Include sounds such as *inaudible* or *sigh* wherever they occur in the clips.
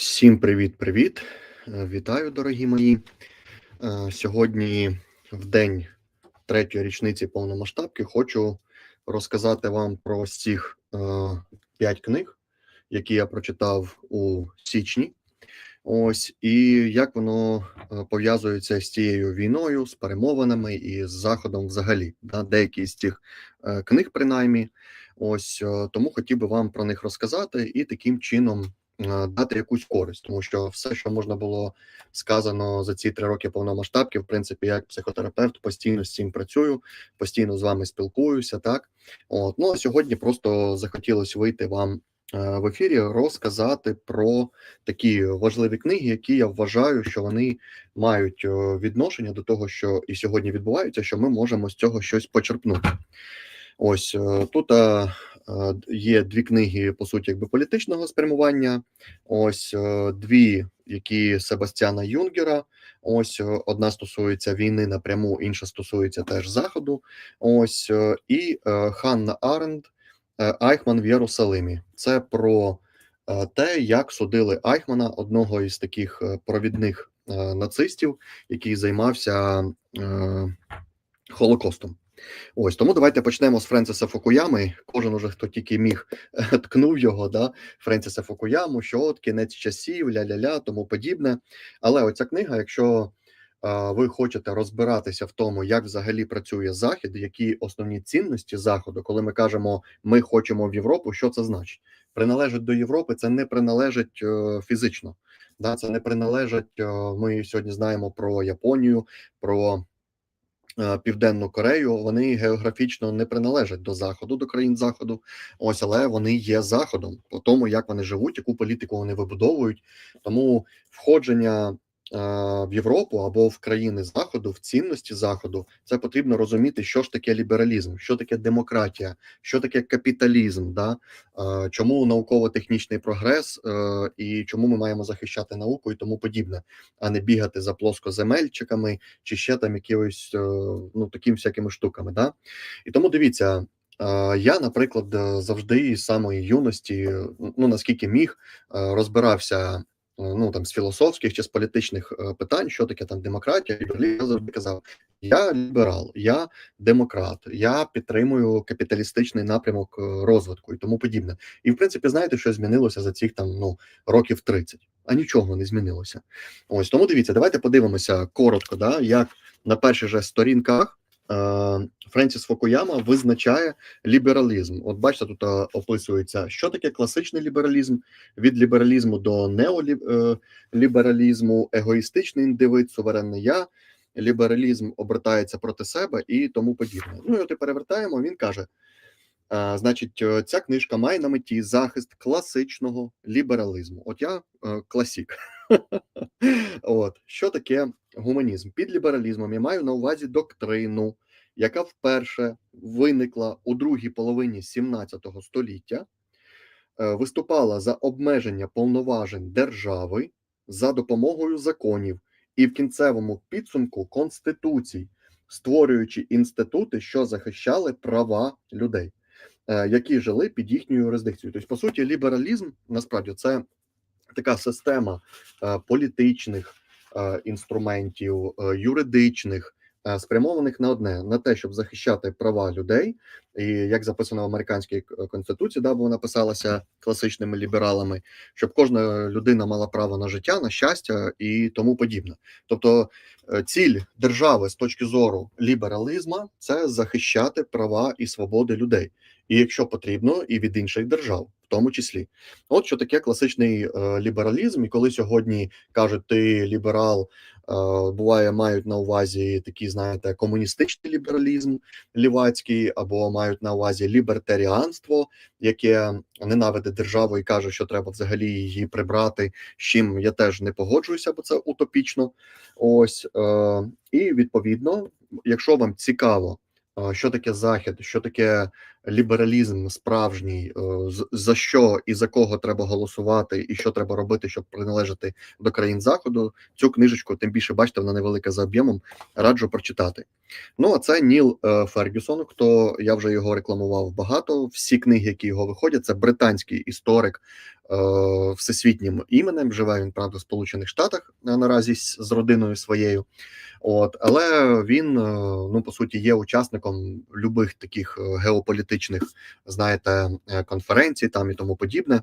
Всім привіт-привіт! Е, Вітаю, дорогі мої. Е, Сьогодні, в день третьої річниці повномасштабки, хочу розказати вам про цих е, п'ять книг, які я прочитав у січні. Ось і як воно пов'язується з цією війною, з перемовинами і з заходом взагалі. Да? Деякі з цих книг, принаймні. Ось тому хотів би вам про них розказати і таким чином дати якусь користь, тому що все, що можна було сказано за ці три роки повномасштабки, в принципі, як психотерапевт, постійно з цим працюю, постійно з вами спілкуюся. Так, от ну а сьогодні просто захотілося вийти вам е, в ефірі, розказати про такі важливі книги, які я вважаю, що вони мають е, відношення до того, що і сьогодні відбувається, що ми можемо з цього щось почерпнути. Ось е, тут е, е, є дві книги, по суті, якби політичного спрямування. Ось е, дві, які Себастьяна Юнгера. Ось е, одна стосується війни напряму, інша стосується теж заходу. Ось е, і е, Ханна Аренд е, Айхман в Єрусалимі. Це про е, те, як судили Айхмана, одного із таких е, провідних е, нацистів, який займався е, Холокостом. Ось тому давайте почнемо з Френсиса Фукуями. Кожен уже хто тільки міг е, ткнув його, да, Френсиса Фукуяму, що от кінець часів, ля-ля-ля, тому подібне. Але оця книга, якщо а, ви хочете розбиратися в тому, як взагалі працює Захід, які основні цінності Заходу, коли ми кажемо ми хочемо в Європу, що це значить? Приналежить до Європи, це не приналежить е, фізично. Да, це не приналежить. Е, ми сьогодні знаємо про Японію, про е, Південну Корею, вони географічно не приналежать до заходу, до країн заходу. Ось, але вони є заходом по тому, як вони живуть, яку політику вони вибудовують. Тому входження е, в Європу або в країни заходу, в цінності заходу, це потрібно розуміти, що ж таке лібералізм, що таке демократія, що таке капіталізм, да? чому науково-технічний прогрес е, і чому ми маємо захищати науку і тому подібне, а не бігати за плоскоземельчиками чи ще там якимось е, ну таким всякими штуками. Да? І тому дивіться. Я, наприклад, завжди з самої юності, ну наскільки міг, е, розбирався ну там з філософських чи з політичних е, питань, що таке там демократія. Я завжди казав: я ліберал, я демократ, я підтримую капіталістичний напрямок е, розвитку і тому подібне. І в принципі, знаєте, що змінилося за цих там ну років 30? А нічого не змінилося. Ось тому дивіться, давайте подивимося коротко, да, як на перших же сторінках е, Френсіс Фокуяма визначає лібералізм. От бачите, тут е, описується, що таке класичний лібералізм від лібералізму до неолібералізму, егоїстичний індивид, суверенне я, лібералізм обертається проти себе і тому подібне. Ну і от і перевертаємо. Він каже: е, значить, е, ця книжка має на меті захист класичного лібералізму. От я е, класік. *laughs* От що таке гуманізм? Під лібералізмом я маю на увазі доктрину, яка вперше виникла у другій половині 17 століття, е, виступала за обмеження повноважень держави за допомогою законів і в кінцевому підсумку конституцій, створюючи інститути, що захищали права людей, е, які жили під їхньою юрисдикцією. Тобто, по суті, лібералізм насправді це така система е, політичних інструментів, е, юридичних, е, спрямованих на одне на те, щоб захищати права людей, і як записано в американській конституції, да, бо вона писалася класичними лібералами, щоб кожна людина мала право на життя, на щастя і тому подібне. Тобто, е, ціль держави з точки зору лібералізму це захищати права і свободи людей, і якщо потрібно, і від інших держав, тому числі. От що таке класичний е, лібералізм, і коли сьогодні кажуть, ти ліберал, е, буває, мають на увазі такий, знаєте, комуністичний лібералізм лівацький, або мають на увазі лібертаріанство, яке ненавидить державу і каже, що треба взагалі її прибрати. З чим я теж не погоджуюся, бо це утопічно. Ось е, і відповідно, якщо вам цікаво. Що таке захід, що таке лібералізм справжній, е, за що і за кого треба голосувати, і що треба робити, щоб приналежати до країн заходу. Цю книжечку, тим більше бачите, вона невелика за об'ємом. Раджу прочитати. Ну а це Ніл е, Фергюсон. Хто я вже його рекламував багато. Всі книги, які його виходять, це британський історик, всесвітнім іменем. Живе він правда в Сполучених Штатах е, наразі з, родиною своєю. От, але він е, ну по суті є учасником любих таких е, геополітичних, знаєте, е, конференцій там і тому подібне.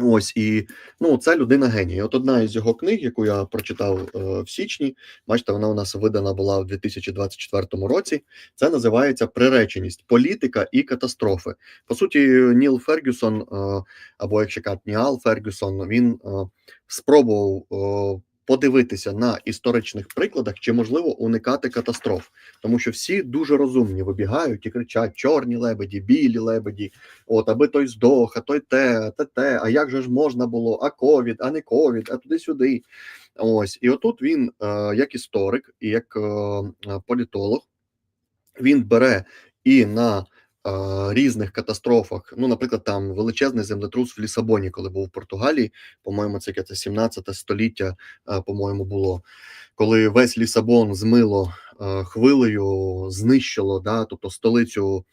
Ось і ну це людина геній. От одна із його книг, яку я прочитав е, в січні, бачите, вона у нас видана була у 2024 році. Це називається Приреченість, політика і катастрофи. По суті, Ніл Фергюсон, е, або якщо казати Ніал Фергюсон, він е, спробував. Е, Подивитися на історичних прикладах, чи можливо уникати катастроф, тому що всі дуже розумні вибігають і кричать: чорні лебеді, білі лебеді, от аби той здох, а той те, те, те. А як же ж можна було? А ковід, а не ковід, а туди-сюди. Ось і отут він, е, як історик і як е, політолог, він бере і на різних катастрофах. Ну, наприклад, там величезний землетрус в Лісабоні, коли був в Португалії, по-моєму, це це 17 століття, по-моєму, було коли весь Лісабон змило хвилею, знищило, да, тобто столицю.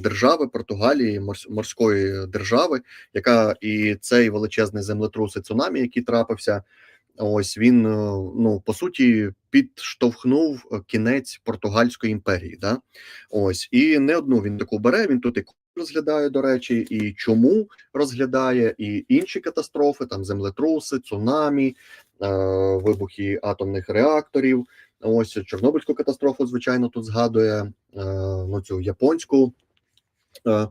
Держави Португалії, морської держави, яка і цей величезний землетрус і цунамі, який трапився, Ось він е, ну по суті підштовхнув е, кінець португальської імперії. Да? Ось і не одну він таку бере. Він тут і розглядає, до речі, і чому розглядає, і інші катастрофи, там землетруси, цунамі, е, вибухи атомних реакторів. Ось Чорнобильську катастрофу, звичайно, тут згадує ну цю японську. Е,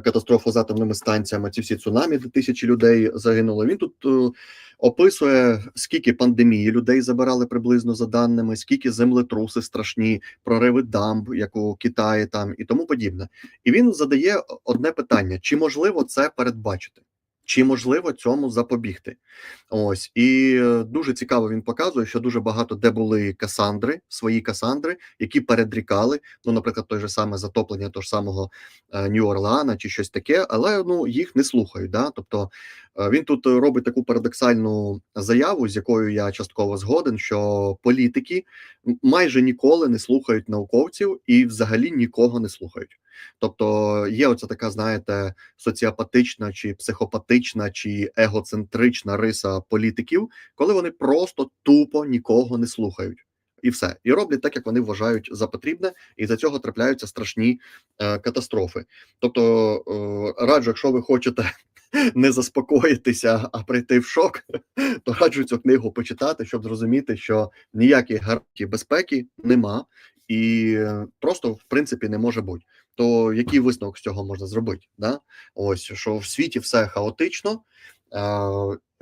катастрофу з атомними станціями, ці всі цунамі, де тисячі людей загинуло. Він тут е, описує, скільки пандемії людей забирали приблизно за даними, скільки землетруси страшні, прориви дамб, як у Китаї там і тому подібне. І він задає одне питання: чи можливо це передбачити? Чи можливо цьому запобігти? Ось і е, дуже цікаво він показує, що дуже багато де були касандри, свої касандри, які передрікали. Ну, наприклад, той же саме затоплення того ж самого е, Нью-Орлеана чи щось таке, але ну їх не слухають. Да? Тобто е, він тут робить таку парадоксальну заяву, з якою я частково згоден, що політики майже ніколи не слухають науковців і взагалі нікого не слухають. Тобто є оця така, знаєте, соціопатична чи психопатична чи егоцентрична риса політиків, коли вони просто тупо нікого не слухають. І все, і роблять так, як вони вважають за потрібне, і за цього трапляються страшні е, катастрофи. Тобто, е, раджу, якщо ви хочете *laughs* не заспокоїтися, а прийти в шок, *laughs* то раджу цю книгу почитати, щоб зрозуміти, що ніяких гарантій безпеки нема, і просто в принципі не може бути то який висновок з цього можна зробити? Да? Ось що в світі все хаотично,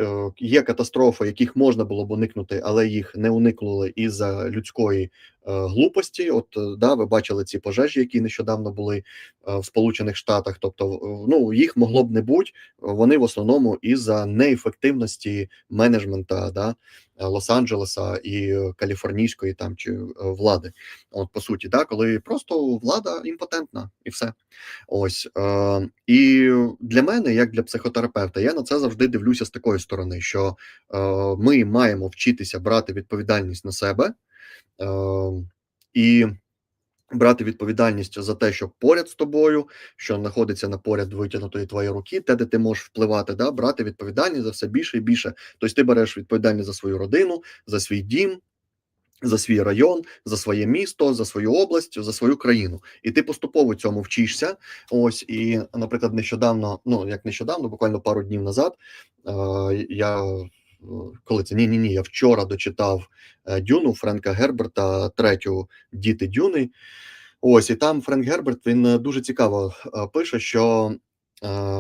Е, є катастрофи, яких можна було б уникнути, але їх не уникнули із за людської е, глупості. От е, да, ви бачили ці пожежі, які нещодавно були в Сполучених Штатах. Тобто, ну їх могло б не бути. Вони в основному із за неефективності менеджмента да, Лос-Анджелеса і каліфорнійської там чи влади. От по суті, да, коли просто влада імпотентна і все. Ось е, і для мене, як для психотерапевта, я на це завжди дивлюся з такої сторони, що е, ми маємо вчитися брати відповідальність на себе е, і брати відповідальність за те, що поряд з тобою, що знаходиться на поряд витягнутої твої руки, те, де ти можеш впливати, да, брати відповідальність за все більше і більше. Тобто ти береш відповідальність за свою родину, за свій дім. За свій район, за своє місто, за свою область, за свою країну, і ти поступово цьому вчишся. Ось і, наприклад, нещодавно, ну як нещодавно, буквально пару днів назад, я коли це ні, ні, ні, я вчора дочитав е, Дюну Френка Герберта, третю діти Дюни. Ось і там Френк Герберт він е, дуже цікаво е, пише, що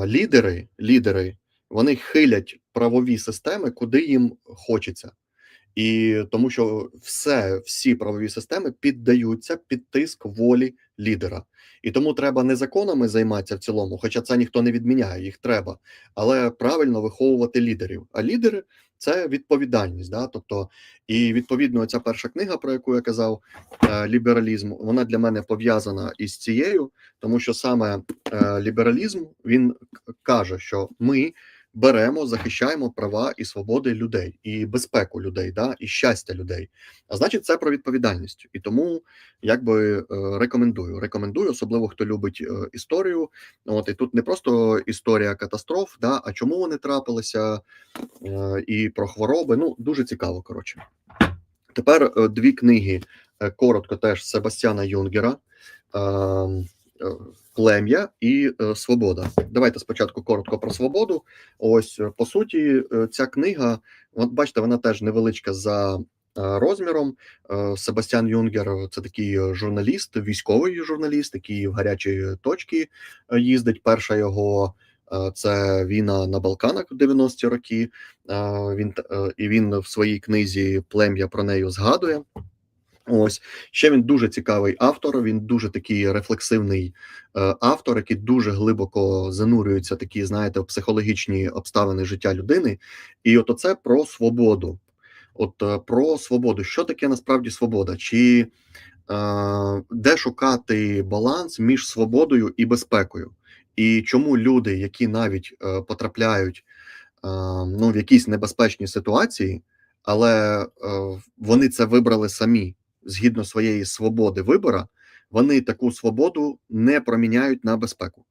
лідери, лідери вони хилять правові системи, куди їм хочеться. І тому що все, всі правові системи піддаються під тиск волі лідера, і тому треба не законами займатися в цілому, хоча це ніхто не відміняє, їх треба, але правильно виховувати лідерів. А лідери це відповідальність. Да? Тобто, і відповідно, ця перша книга, про яку я казав, е, лібералізм, вона для мене пов'язана із цією, тому що саме е, лібералізм він каже, що ми беремо, захищаємо права і свободи людей, і безпеку людей, да, і щастя людей. А значить, це про відповідальність. І тому якби е, рекомендую. Рекомендую, особливо хто любить е, історію. От і тут не просто історія катастроф, да, а чому вони трапилися, е, і про хвороби. Ну, дуже цікаво. Коротше. Тепер дві книги коротко теж Себастьяна Юнгера. Е, Плем'я і е, свобода. Давайте спочатку коротко про свободу. Ось е, по суті, ця книга, от бачите, вона теж невеличка за розміром. Себастьян Юнгер це такий журналіст, військовий журналіст, який в гарячі точки е, їздить. Перша його це війна на Балканах в 90-ті роки. Він і він в своїй книзі Плем'я про неї згадує. Ось ще він дуже цікавий автор. Він дуже такий рефлексивний е, автор, який дуже глибоко занурюється такі, знаєте, психологічні обставини життя людини. І от оце про свободу. От е, про свободу. Що таке насправді свобода? Чи е, де шукати баланс між свободою і безпекою? І чому люди, які навіть е, потрапляють е, ну, в якісь небезпечні ситуації, але е, вони це вибрали самі згідно своєї свободи вибора, вони таку свободу не проміняють на безпеку.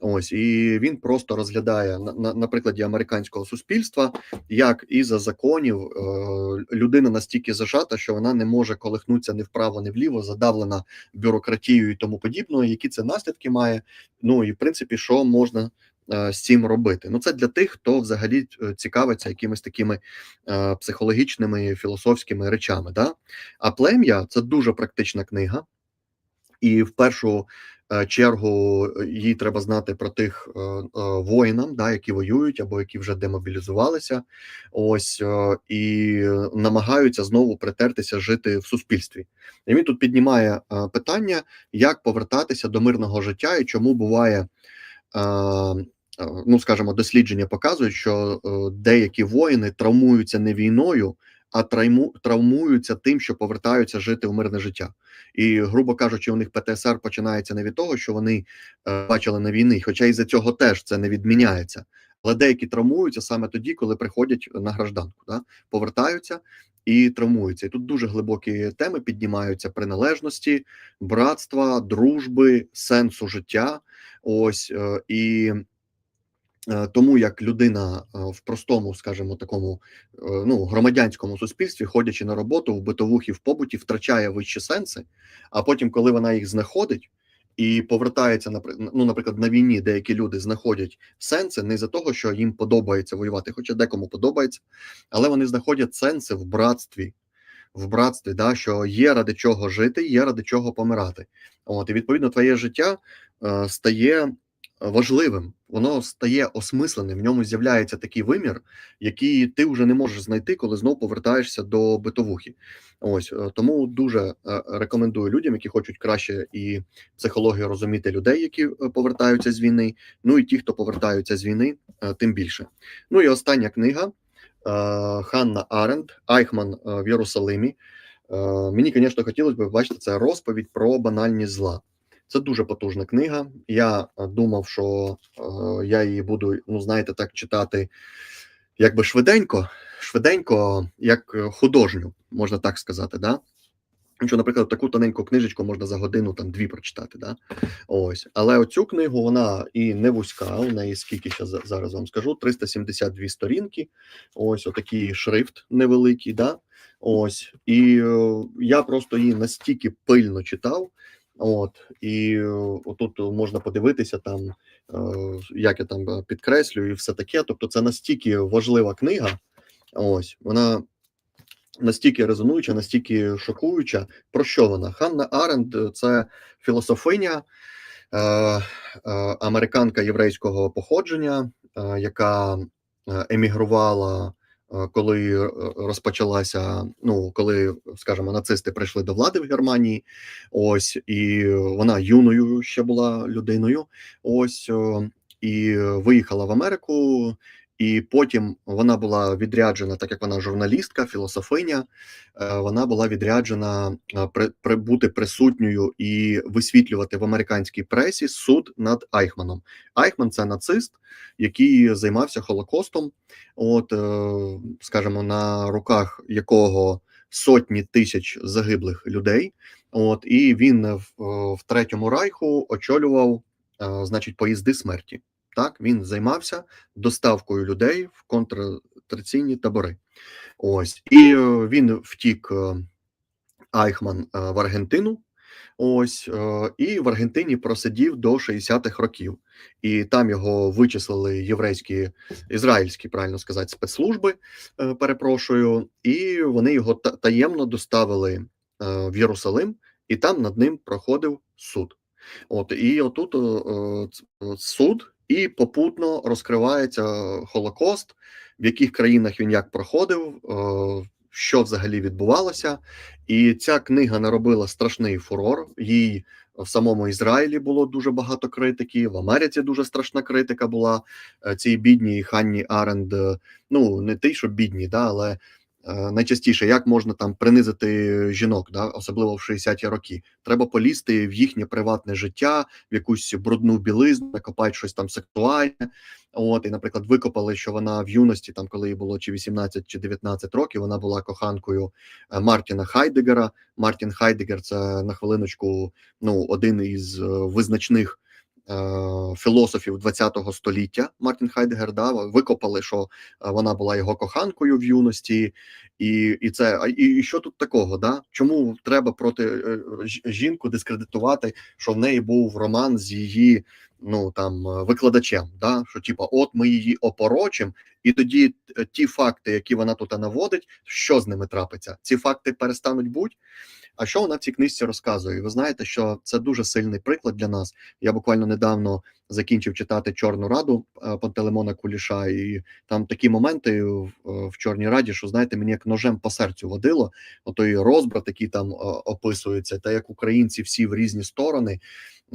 Ось і він просто розглядає на, на, на прикладі американського суспільства, як із-за законів е, людина настільки зажата, що вона не може колихнутися ні вправо, ні вліво, задавлена бюрократією і тому подібне. Які це наслідки має? Ну і в принципі, що можна з цим робити? Ну це для тих, хто взагалі е, цікавиться якимись такими е, психологічними філософськими речами. Да? А плем'я це дуже практична книга, і в першу е, чергу е, їй треба знати про тих е, е, воїнам, да, які воюють або які вже демобілізувалися, ось е, і намагаються знову притертися жити в суспільстві. І він тут піднімає е, питання, як повертатися до мирного життя і чому буває. Е, е, Ну, скажімо, дослідження показують, що е, деякі воїни травмуються не війною, а травмуються тим, що повертаються жити в мирне життя. І, грубо кажучи, у них ПТСР починається не від того, що вони бачили на війни, хоча із за цього теж це не відміняється. Але деякі травмуються саме тоді, коли приходять на гражданку, да? повертаються і травмуються. І тут дуже глибокі теми піднімаються приналежності, братства, дружби, сенсу життя. Ось е, і Е, тому як людина е, в простому, скажімо, такому ну, громадянському суспільстві, ходячи на роботу в битовухі в побуті, втрачає вищі сенси, а потім, коли вона їх знаходить і повертається, ну, наприклад, на війні, деякі люди знаходять сенси не за того, що їм подобається воювати, хоча декому подобається, але вони знаходять сенси в братстві. В братстві, да, що є ради чого жити, є ради чого помирати. От і відповідно твоє життя е, стає важливим, воно стає осмисленим. В ньому з'являється такий вимір, який ти вже не можеш знайти, коли знов повертаєшся до битовухи. Ось е, тому дуже е, рекомендую людям, які хочуть краще і психологію розуміти людей, які е, повертаються з війни. Ну і ті, хто повертаються з війни, тим більше. Ну і остання книга Ханна Аренд Айхман в Єрусалимі. Мені, звісно, хотілося б бачити це розповідь про банальність зла. Це дуже потужна книга. Я е, думав, що е, я її буду, ну знаєте, так читати якби швиденько, швиденько, як е, художню, можна так сказати. Да? Що, наприклад, таку тоненьку книжечку можна за годину там дві прочитати. Да? Ось. Але оцю книгу вона і не вузька, у неї скільки ще зараз вам скажу: 372 сторінки. Ось отакий шрифт невеликий. Да? Ось. І е, я просто її настільки пильно читав. От і е, отут можна подивитися там, е, як я там е, підкреслюю, і все таке. Тобто, це настільки важлива книга. Ось вона настільки резонуюча, настільки шокуюча. Про що вона? Ханна Аренд це філософиня, американка єврейського походження, яка емігрувала. Е, Коли е, розпочалася, ну коли, скажімо, нацисти прийшли до влади в Германії, ось і вона юною ще була людиною. Ось і виїхала в Америку, і потім вона була відряджена, так як вона журналістка, філософиня. е, Вона була відряджена е, бути присутньою і висвітлювати в американській пресі суд над Айхманом. Айхман це нацист, який займався Холокостом. От, е, скажімо, на руках якого сотні тисяч загиблих людей. От і він в, в третьому райху очолював, значить, поїзди смерті. Так, він займався доставкою людей в контраційні табори. Ось, і е, він втік е, Айхман е, в Аргентину. Ось е, і в Аргентині просидів до 60-х років, і там його вичислили єврейські, ізраїльські, правильно сказати, спецслужби. е, Перепрошую, і вони його таємно доставили е, в Єрусалим, і там над ним проходив суд. От і отут е, е, е, суд, і попутно розкривається Холокост, в яких країнах він як проходив, е, що взагалі відбувалося. І ця книга наробила страшний фурор. Їй в самому Ізраїлі було дуже багато критики. В Америці дуже страшна критика була е, цій бідній Ханні Аренд. Ну не те, що бідні, да, але найчастіше як можна там принизити жінок, да, особливо в 60-ті роки. Треба полізти в їхнє приватне життя, в якусь брудну білизну, накопати щось там сексуальне. От, і, наприклад, викопали, що вона в юності, там, коли їй було чи 18, чи 19 років, вона була коханкою е, Мартіна Хайдегера. Мартін Хайдегер це на хвилиночку ну, один із е, визначних е, філософів ХХ століття. Мартін Хайдегер да, викопали, що е, вона була його коханкою в юності, і, і це і, і що тут такого? Да? Чому треба проти е, жінку дискредитувати, що в неї був роман з її ну там викладачем? Да? Що типа, от ми її опорочимо, і тоді е, ті факти, які вона тут наводить, що з ними трапиться? Ці факти перестануть бути. А що вона в цій книжці розказує? Ви знаєте, що це дуже сильний приклад для нас. Я буквально недавно закінчив читати Чорну раду е, Пантелеймона Куліша, і там такі моменти в, е, в Чорній раді, що знаєте, мені як ножем по серцю водило. Отой розбрат, який там описується, та як українці всі в різні сторони.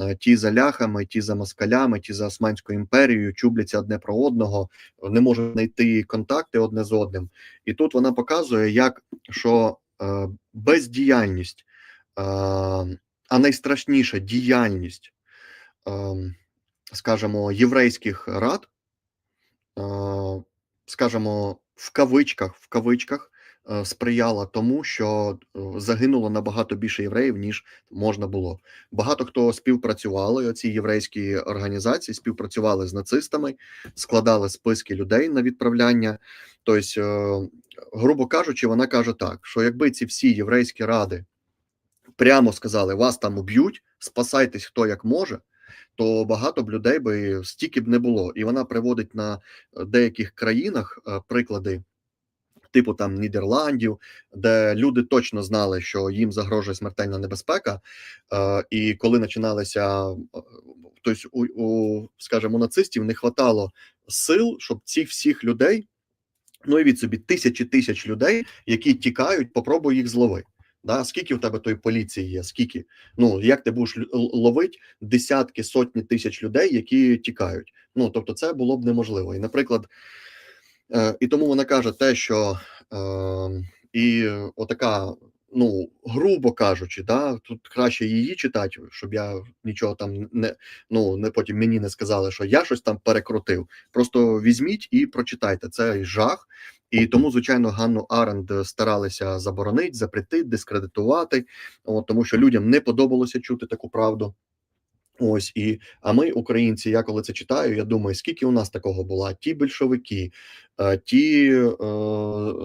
Е, Ті за ляхами, ті за москалями, ті за Османською імперією, чубляться одне про одного, не можуть знайти контакти одне з одним. І тут вона показує, як що е, бездіяльність, е, а найстрашніша діяльність, скажімо, єврейських рад, скажімо, в кавичках, в кавичках сприяла тому, що е, загинуло набагато більше євреїв, ніж можна було. Багато хто співпрацювали, оці єврейські організації співпрацювали з нацистами, складали списки людей на відправляння. Тобто, е, грубо кажучи, вона каже так: що якби ці всі єврейські ради прямо сказали, вас там уб'ють, спасайтесь хто як може. То багато б людей би стільки б не було, і вона приводить на е, деяких країнах е, приклади, типу там Нідерландів, де люди точно знали, що їм загрожує смертельна небезпека. Е, і коли починалися, тобто у, у скажімо, у нацистів не хватало сил, щоб цих всіх людей, ну і від собі тисячі тисяч людей, які тікають, попробуй їх злови. Да? Скільки в тебе тої поліції є? Скільки? Ну як ти будеш ловити десятки, сотні тисяч людей, які тікають? Ну тобто, це було б неможливо. І, наприклад, і тому вона каже те, що е, і отака, ну грубо кажучи, да, тут краще її читати, щоб я нічого там не ну не потім мені не сказали, що я щось там перекрутив. Просто візьміть і прочитайте цей жах. І тому, звичайно, Ганну Аренд старалися заборонити, запретити, дискредитувати, от, тому що людям не подобалося чути таку правду. Ось і а ми, українці, я коли це читаю, я думаю, скільки у нас такого було? Ті більшовики, е, ті е,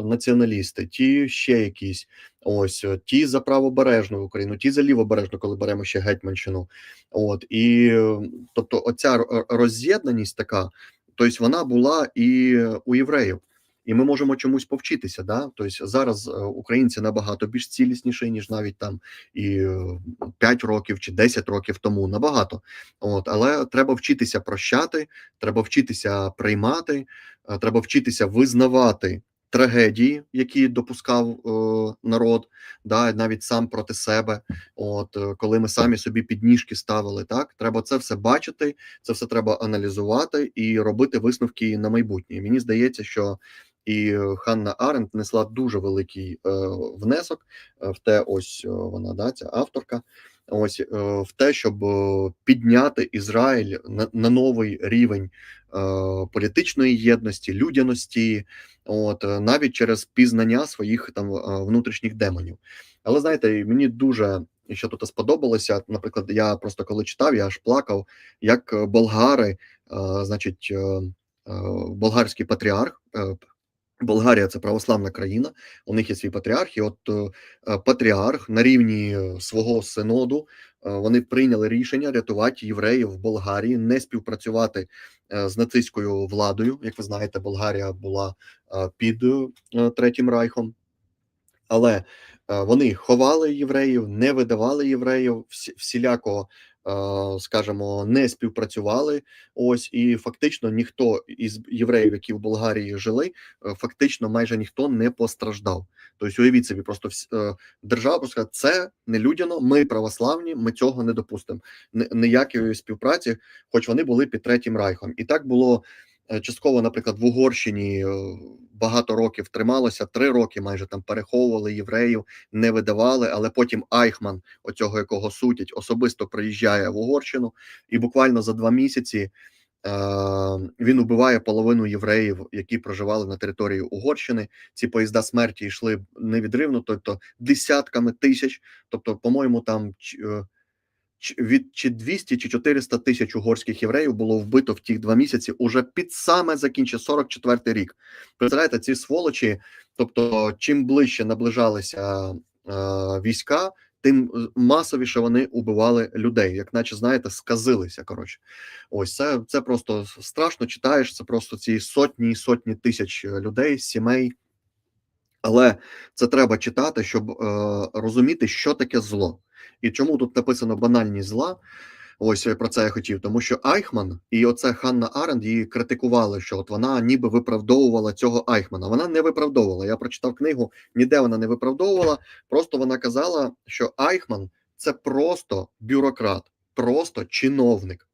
націоналісти, ті ще якісь, ось е, ті за правобережну Україну, ті за лівобережну, коли беремо ще гетьманщину. От і е, тобто, оця роз'єднаність така, тобто вона була і у євреїв. І ми можемо чомусь повчитися. Да? Тобто зараз е, українці набагато більш цілісніші, ніж навіть там і е, 5 років чи 10 років тому набагато. От, але треба вчитися прощати, треба вчитися приймати, е, треба вчитися визнавати трагедії, які допускав е, народ, да, навіть сам проти себе. От е, коли ми самі собі підніжки ставили, так треба це все бачити, це все треба аналізувати і робити висновки на майбутнє. Мені здається, що і Ханна Аренд несла дуже великий е, внесок е, в те, ось е, вона да, ця авторка. Ось в те, щоб підняти Ізраїль на, на новий рівень е, політичної єдності, людяності, от навіть через пізнання своїх там внутрішніх демонів. Але знаєте, мені дуже що тут сподобалося. Наприклад, я просто коли читав, я аж плакав, як болгари, значить, болгарський патріарх. Болгарія це православна країна, у них є свій патріарх, і от е, е, патріарх на рівні е, свого синоду вони прийняли рішення рятувати євреїв в Болгарії, не співпрацювати з нацистською владою. Як ви знаєте, Болгарія була під Третім Райхом, але вони ховали євреїв, не видавали євреїв, всіляко, скажімо, не співпрацювали. Ось і фактично ніхто із євреїв, які в Болгарії жили, е, фактично майже ніхто не постраждав. Тобто, уявіть собі, просто е, держава сказала, це не людяно, ми православні, ми цього не допустимо. Ні- Ніякої співпраці, хоч вони були під третім райхом. І так було частково, наприклад, в Угорщині е, багато років трималося, три роки майже там переховували євреїв, не видавали, але потім Айхман, оцього якого сутять, особисто приїжджає в Угорщину, і буквально за два місяці е, він убиває половину євреїв, які проживали на території Угорщини. Ці поїзда смерті йшли невідривно, тобто десятками тисяч. Тобто, по-моєму, там е, від чи 200 чи 400 тисяч угорських євреїв було вбито в ті два місяці уже під саме закінчив 44 рік. Представляєте, ці сволочі, тобто, чим ближче наближалися е, війська, тим е, масовіше вони убивали людей, як наче знаєте, сказилися. Коротше, ось це, це просто страшно. Читаєш, це просто ці сотні і сотні тисяч людей, сімей. Але це треба читати, щоб е, розуміти, що таке зло. І чому тут написано банальність зла. Ось е, про це я хотів, тому що Айхман і оце Ханна Аренд її критикували, що от вона ніби виправдовувала цього Айхмана. Вона не виправдовувала. Я прочитав книгу, ніде вона не виправдовувала. Просто вона казала, що Айхман це просто бюрократ, просто чиновник.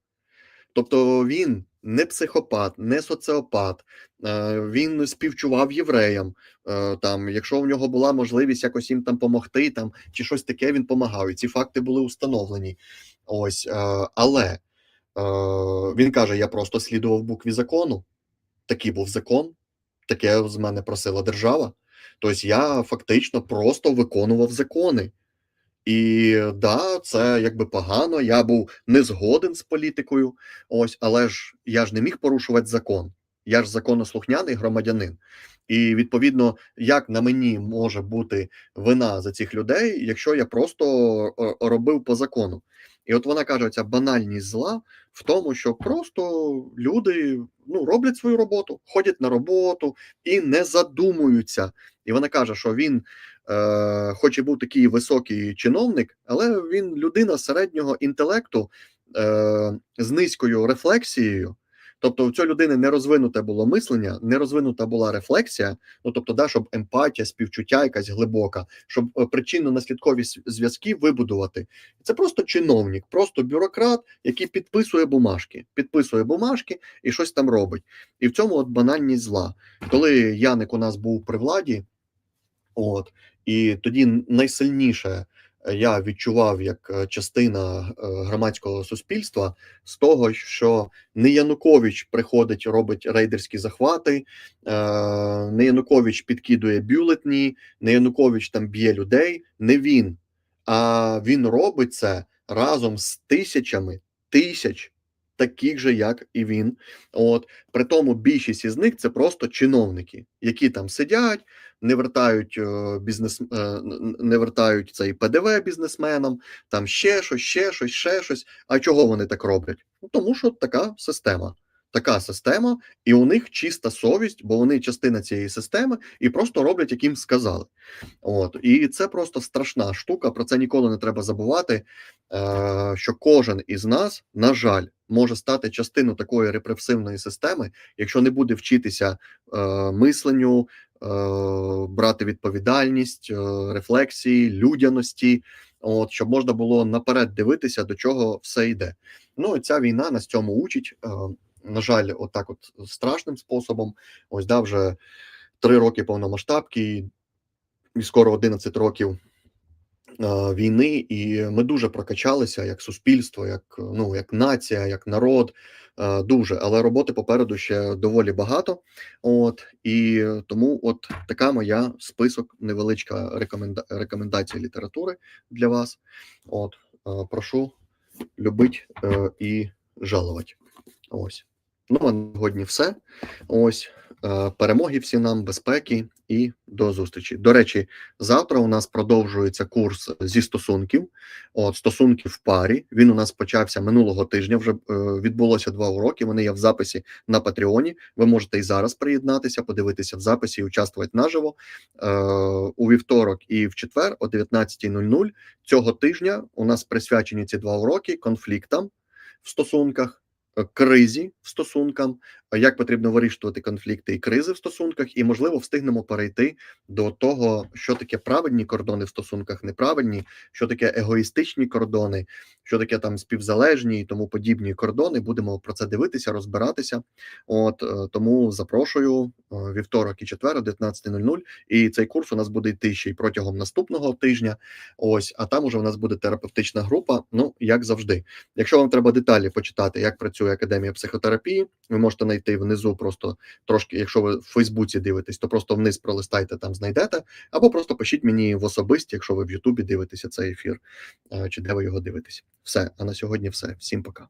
Тобто він не психопат, не соціопат, е, він співчував євреям. е, Там, якщо в нього була можливість якось їм там помогти, там чи щось таке, він помагав. І ці факти були установлені. Ось, е, але він каже: я просто слідував букві закону. Такий був закон, таке з мене просила держава. Тобто я фактично просто виконував закони. І да, це якби погано. Я був не згоден з політикою. Ось, але ж я ж не міг порушувати закон. Я ж законослухняний громадянин. І відповідно, як на мені може бути вина за цих людей, якщо я просто е, робив по закону. І от вона каже: ця банальність зла в тому, що просто люди ну, роблять свою роботу, ходять на роботу і не задумуються. І вона каже, що він е, хоч і був такий високий чиновник, але він людина середнього інтелекту е, з низькою рефлексією. Тобто у цієї людини не розвинуте було мислення, не розвинута була рефлексія, ну тобто, да, щоб емпатія, співчуття якась глибока, щоб е, причинно-наслідкові зв'язки вибудувати. Це просто чиновник, просто бюрократ, який підписує бумажки, підписує бумажки і щось там робить. І в цьому от банальність зла. Коли Яник у нас був при владі, От і тоді найсильніше е, я відчував як е, частина е, громадського суспільства з того, що не Янукович приходить, робить рейдерські захвати, не Янукович підкидує бюлетні, не Янукович там б'є людей. Не він, а він робить це разом з тисячами тисяч. Таких же, як і він. От при тому більшість із них це просто чиновники, які там сидять, не вертають е, бізнес, е, не вертають цей ПДВ бізнесменам, там ще щось, ще щось, ще щось. А чого вони так роблять? Ну тому що така система. Така система, і у них чиста совість, бо вони частина цієї системи і просто роблять, як їм сказали. От і це просто страшна штука. Про це ніколи не треба забувати. Е, що кожен із нас, на жаль, може стати частиною такої репресивної системи, якщо не буде вчитися е, мисленню, брати відповідальність, е, рефлексії, людяності, от, щоб можна було наперед дивитися, до чого все йде. Ну і ця війна нас цьому учить. Е, на жаль, отак, от страшним способом. Ось да, вже три роки повномасштабки, і скоро 11 років е, війни, і ми дуже прокачалися як суспільство, як ну як нація, як народ. е, Дуже, але роботи попереду ще доволі багато. От і тому, от така моя список, невеличка рекоменда... рекомендація літератури для вас. От е, прошу любить е, і жалувати. Ось. Ну, на сьогодні все. Ось. Е, Перемоги всім нам, безпеки і до зустрічі. До речі, завтра у нас продовжується курс зі стосунків. От стосунки в парі. Він у нас почався минулого тижня. Вже е, відбулося два уроки. Вони є в записі на Патреоні. Ви можете і зараз приєднатися, подивитися в записі і участвувати наживо е, у вівторок і в четвер о 19.00 цього тижня. У нас присвячені ці два уроки конфліктам в стосунках. Е, Кризі в стосункам, е, як потрібно вирішувати конфлікти і кризи в стосунках, і можливо встигнемо перейти до того, що таке правильні кордони в стосунках, неправильні, що таке егоїстичні кордони, що таке там співзалежні і тому подібні кордони. Будемо про це дивитися, розбиратися. От е, тому запрошую вівторок і четвер 19.00. І цей курс у нас буде йти ще й протягом наступного тижня. Ось, а там уже у нас буде терапевтична група. Ну як завжди. Якщо вам треба деталі почитати, як працює академія психотерапії, ви можете знайти внизу. Просто трошки, якщо ви в Фейсбуці дивитесь, то просто вниз пролистайте, там знайдете, або просто пишіть мені в особисті, якщо ви в Ютубі дивитеся цей ефір, е, чи де ви його дивитесь. Все, а на сьогодні все. Всім пока.